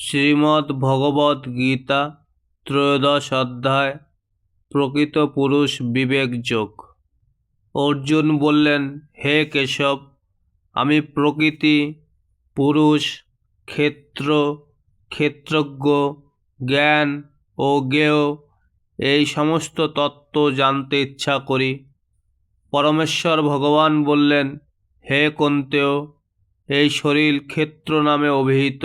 শ্রীমদ্ ভগবদ্ গীতা ত্রয়োদশ অধ্যায়, প্রকৃত পুরুষ বিবেক যোগ। অর্জুন বললেন, হে কেশব, আমি প্রকৃতি, পুরুষ, ক্ষেত্র, ক্ষেত্রজ্ঞ, জ্ঞান ও জ্ঞেয়, এই সমস্ত তত্ত্ব জানতে ইচ্ছা করি। পরমেশ্বর ভগবান বললেন, হে কন্তেয় এই শরীর ক্ষেত্র নামে অভিহিত।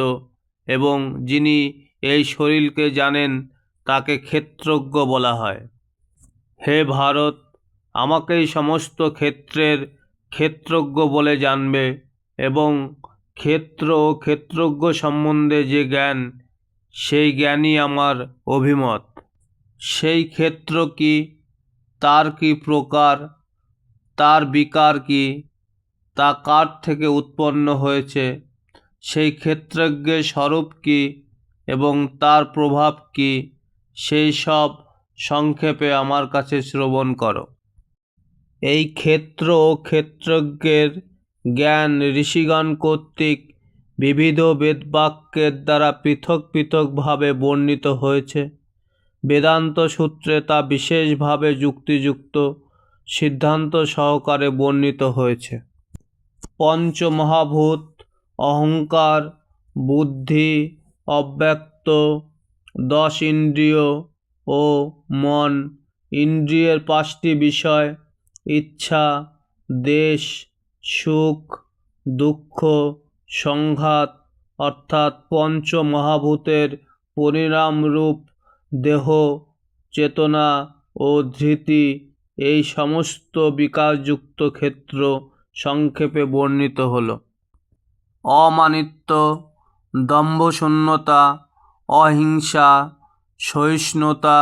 এবং যিনি এই শরীরকে জানেন, তাকে ক্ষেত্রজ্ঞ বলা হয়। হে ভারত, আমাকেই সমস্ত ক্ষেত্রের ক্ষেত্রজ্ঞ বলে জানবে এবং ক্ষেত্র ও ক্ষেত্রজ্ঞ সম্বন্ধে যে জ্ঞান, সেই জ্ঞানই আমার অভিমত। সেই ক্ষেত্র কি, তার কি প্রকার, তার বিকার কি, তা কার থেকে উৎপন্ন হয়েছে সেই ক্ষেত্রজ্ঞের স্বরূপ কি এবং তার প্রভাব কি, সেই সব সংক্ষেপে আমার কাছে শ্রবণ করো। এই ক্ষেত্র ও ক্ষেত্রজ্ঞের জ্ঞান ঋষিগণ কর্তৃক বিবিধ বেদবাক্যের দ্বারা পৃথক পৃথকভাবে বর্ণিত হয়েছে। বেদান্ত সূত্রে তা বিশেষভাবে যুক্তিযুক্ত সিদ্ধান্ত সহকারে বর্ণিত হয়েছে। পঞ্চমহাভূত অহংকার, বুদ্ধি, অব্যক্ত, দশ ইন্দ্রিয় ও মন, ইন্দ্রিয়ের পাঁচটি বিষয়, ইচ্ছা, দেশ, সুখ, দুঃখ, সংঘাত, অর্থাৎ পঞ্চ মহাভূতের পরিণামরূপ দেহ, চেতনা ও ধৃতি, এই সমস্ত বিকাশযুক্ত ক্ষেত্র সংক্ষেপে বর্ণিত হল। অমানিত্য, দম্ভশূন্যতা, অহিংসা, সহিষ্ণুতা,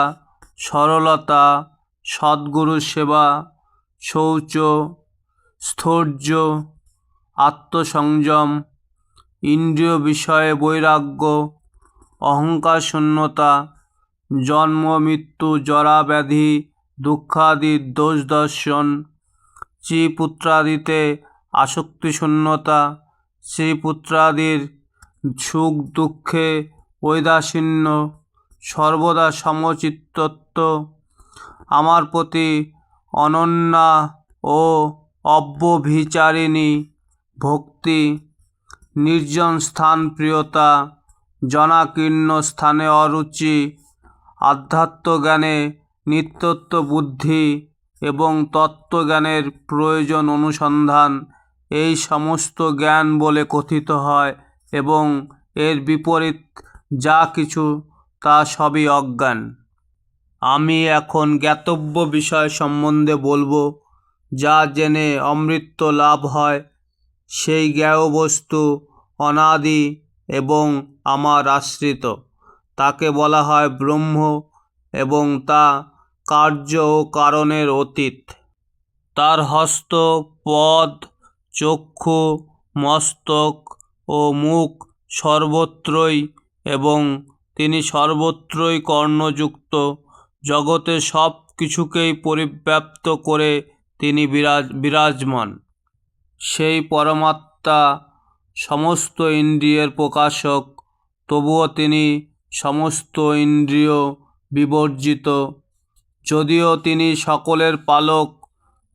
সরলতা সদ্গুরু সেবা, শৌচ, স্থৈর্য, আত্মসংযম, ইন্দ্রিয় বিষয়ে বৈরাগ্য, অহংকার শূন্যতা, জন্ম, মৃত্যু, জরা, ব্যাধি দুঃখাদির দোষ, দর্শন শ্রীপুত্রাদিতে আসক্তিশূন্যতা শ্রীপুত্রাদির সুখ দুঃখে ঔদাসীন্য সর্বদা সমচিত্তত্ব। আমার প্রতি অনন্যা ও অব্যভিচারিণী ভক্তি, নির্জন স্থান প্রিয়তা জনাকীর্ণ স্থানে অরুচি, আধ্যাত্মজ্ঞানে নিত্যত্ব বুদ্ধি এবং তত্ত্বজ্ঞানের প্রয়োজন অনুসন্ধান এই সমস্ত জ্ঞান বলে কথিত হয় এবং এর বিপরীত যা কিছু, তা সবই অজ্ঞান। আমি এখন জ্ঞাতব্য বিষয় সম্বন্ধে বলব, যা জেনে অমৃত লাভ হয়। সেই জ্ঞেয় বস্তু অনাদি এবং আমার আশ্রিত। তাকে বলা হয় ব্রহ্ম এবং তা কার্য ও কারণের অতীত। তার হস্ত, পদ চক্ষু, মস্তক ও মুখ সর্বত্রই এবং তিনি সর্বত্রই কর্ণযুক্ত। জগতে সব কিছুকেই পরিব্যাপ্ত করে তিনি বিরাজ, বিরাজমান। সেই পরমাত্মা সমস্ত ইন্দ্রিয়ের প্রকাশক, তবুও তিনি সমস্ত ইন্দ্রিয় বিবর্জিত। যদিও তিনি সকলের পালক,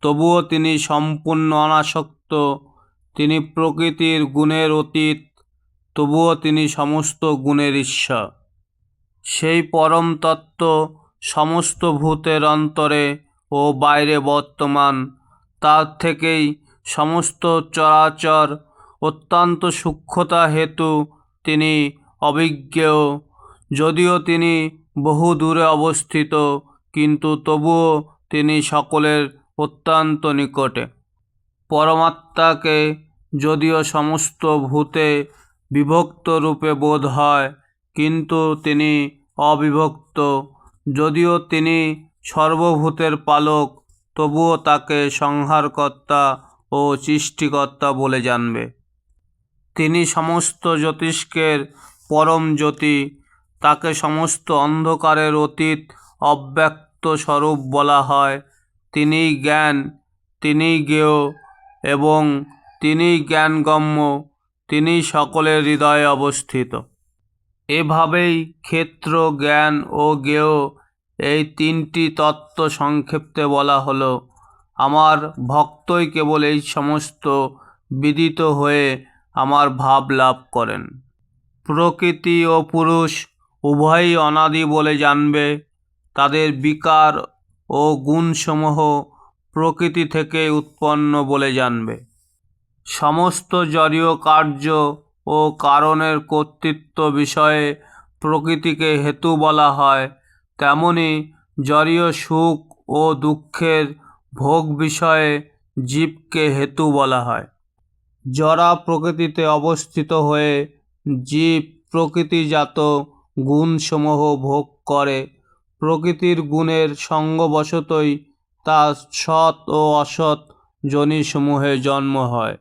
তবুও তিনি সম্পূর্ণ অনাসক্ত তিনি প্রকৃতির গুণের অতীত, তবুও তিনি সমস্ত গুণের ঈশ্বর। সেই পরম তত্ত্ব সমস্ত ভূতের অন্তরে ও বাইরে বর্তমান, তার থেকেই সমস্ত চরাচর, অত্যন্ত সূক্ষ্মতা হেতু তিনি অভিজ্ঞেয়। যদিও তিনি বহু দূরে অবস্থিত, কিন্তু তবুও তিনি সকলের অত্যন্ত নিকটে। পরমাত্মাকে যদিও সমস্ত ভূতে বিভক্ত রূপে বোধ হয়, কিন্তু তিনি অবিভক্ত। যদিও তিনি সর্বভূতের পালক, তবুও তাকে সংহারকর্তা ও সৃষ্টিকর্তা বলে জানবে। তিনি সমস্ত জ্যোতিষ্কের পরম জ্যোতি, তাকে সমস্ত অন্ধকারের অতীত অব্যক্ত স্বরূপ বলা হয়। তিনি জ্ঞান তিনি জ্ঞেয় এবং তিনি জ্ঞানগম্য তিনি সকলের হৃদয়ে অবস্থিত। এভাবেই ক্ষেত্র, জ্ঞান ও জ্ঞেয় এই তিনটি তত্ত্ব সংক্ষেপে বলা হলো। আমার ভক্তই কেবল এই সমস্ত বিদিত হয়ে আমার ভাব লাভ করেন। প্রকৃতি ও পুরুষ উভয়ই অনাদি বলে জানবে। তাদের বিকার ও গুণসমূহ প্রকৃতি থেকে উৎপন্ন বলে জানবে। সমস্ত জড়ীয় কার্য ও কারণের কর্তৃত্ব বিষয়ে প্রকৃতিকে হেতু বলা হয়। তেমনি জড়ীয় সুখ ও দুঃখের ভোগ বিষয়ে জীবকে হেতু বলা হয়। জরা প্রকৃতিতে অবস্থিত হয়ে জীব প্রকৃতিজাত গুণসমূহ ভোগ করে। প্রকৃতির গুণের সঙ্গবশতই তার সৎ ও অসৎ যোনিসমূহে জন্ম হয়।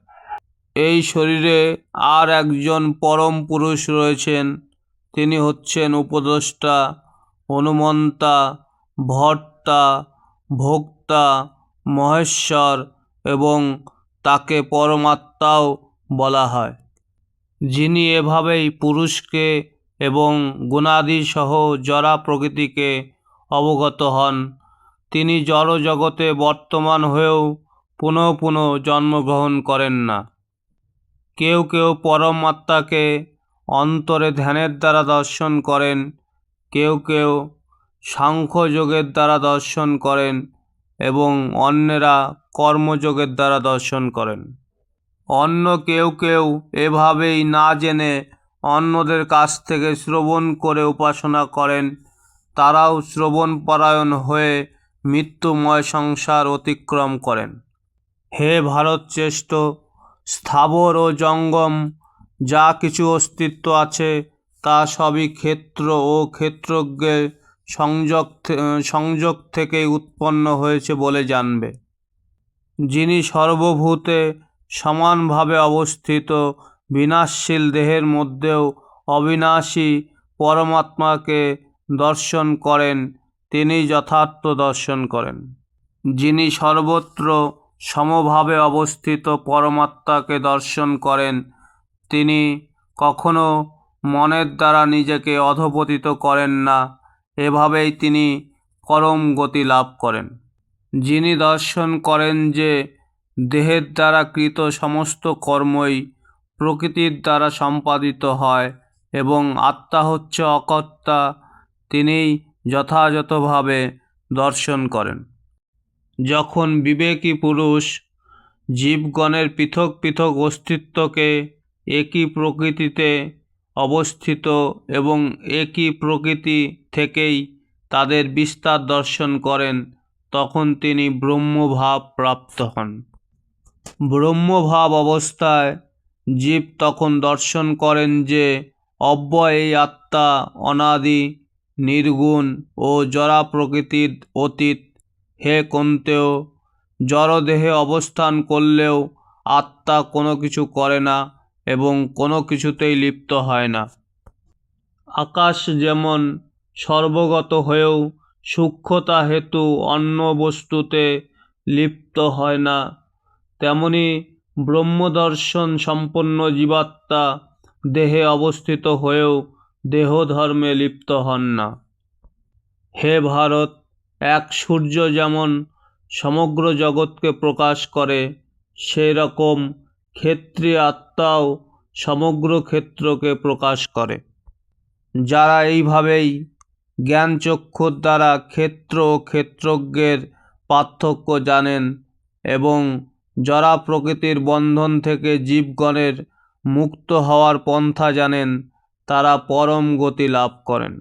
এই শরীরে আর একজন পরম পুরুষ রয়েছেন। তিনি হচ্ছেন উপদেষ্টা, হনুমন্তা ভর্তা ভোক্তা, মহেশ্বর এবং তাকে পরমাত্মাও বলা হয়। যিনি এভাবেই পুরুষকে এবং গুণাদিসহ জরা প্রকৃতিকে অবগত হন। তিনি জড় জগতে বর্তমান হয়েও পুনঃ পুনঃ জন্মগ্রহণ করেন না। কেউ কেউ পরমাত্মাকে অন্তরে ধ্যানের দ্বারা দর্শন করেন, কেউ কেউ সাংখ্যযোগের দ্বারা দর্শন করেন এবং অন্যেরা কর্মযোগের দ্বারা দর্শন করেন। অন্য কেউ কেউ এভাবেই না জেনে অন্যদের কাছ থেকে শ্রবণ করে উপাসনা করেন, তারাও শ্রবণপরায়ণ হয়ে মৃত্যুময় সংসার অতিক্রম করেন। হে ভারতশ্রেষ্ঠ স্থাবর ও জঙ্গম, যা কিছু অস্তিত্ব আছে, তা সবই ক্ষেত্র ও ক্ষেত্রজ্ঞের সংযোগ সংযোগ থেকেই উৎপন্ন হয়েছে বলে জানবে। যিনি সর্বভূতে সমানভাবে অবস্থিত, বিনাশশীল দেহের মধ্যেও অবিনাশী পরমাত্মাকে দর্শন করেন তিনি যথার্থ দর্শন করেন। যিনি সর্বত্র সমভাবে অবস্থিত পরমাত্মাকে দর্শন করেন, তিনি কখনো মনের দ্বারা নিজেকে অধপতিত করেন না, এভাবেই তিনি পরম গতি লাভ করেন। যিনি দর্শন করেন যে দেহের দ্বারা কৃত সমস্ত কর্মই প্রকৃতির দ্বারা সম্পাদিত হয় এবং আত্মা হচ্ছে অকর্তা, তিনিই যথাযথভাবে দর্শন করেন। যখন বিবেকী পুরুষ জীবগণের পৃথক পৃথক অস্তিত্বকে একই প্রকৃতিতে অবস্থিত এবং একই প্রকৃতি থেকেই তাদের বিস্তার দর্শন করেন, তখন তিনি ব্রহ্মভাব প্রাপ্ত হন। ব্রহ্মভাব অবস্থায় জীব তখন দর্শন করেন যে অব্যয় এই আত্মা অনাদি নির্গুণ ও জরা প্রকৃতির অতীত। হে কন্তেও, জড়দেহে অবস্থান করলেও আত্মা কোনো কিছু করে না এবং কোনো কিছুতেই লিপ্ত হয় না। আকাশ যেমন সর্বগত হয়েও সূক্ষ্মতা হেতু অন্য বস্তুতে লিপ্ত হয় না, তেমনি ব্রহ্মদর্শন সম্পন্ন জীবাত্মা দেহে অবস্থিত হয়েও দেহধর্মে লিপ্ত হন না। হে ভারত, এক সূর্য যেমন সমগ্র জগৎকে প্রকাশ করে সেই রকম ক্ষেত্রী আত্মাও সমগ্র ক্ষেত্রকে প্রকাশ করে। যারা এইভাবেই জ্ঞানচক্ষুর দ্বারা ক্ষেত্র ও ক্ষেত্রজ্ঞের পার্থক্য জানেন এবং জরা প্রকৃতির বন্ধন থেকে জীবগণের মুক্ত হওয়ার পন্থা জানেন তারা পরম গতি লাভ করেন।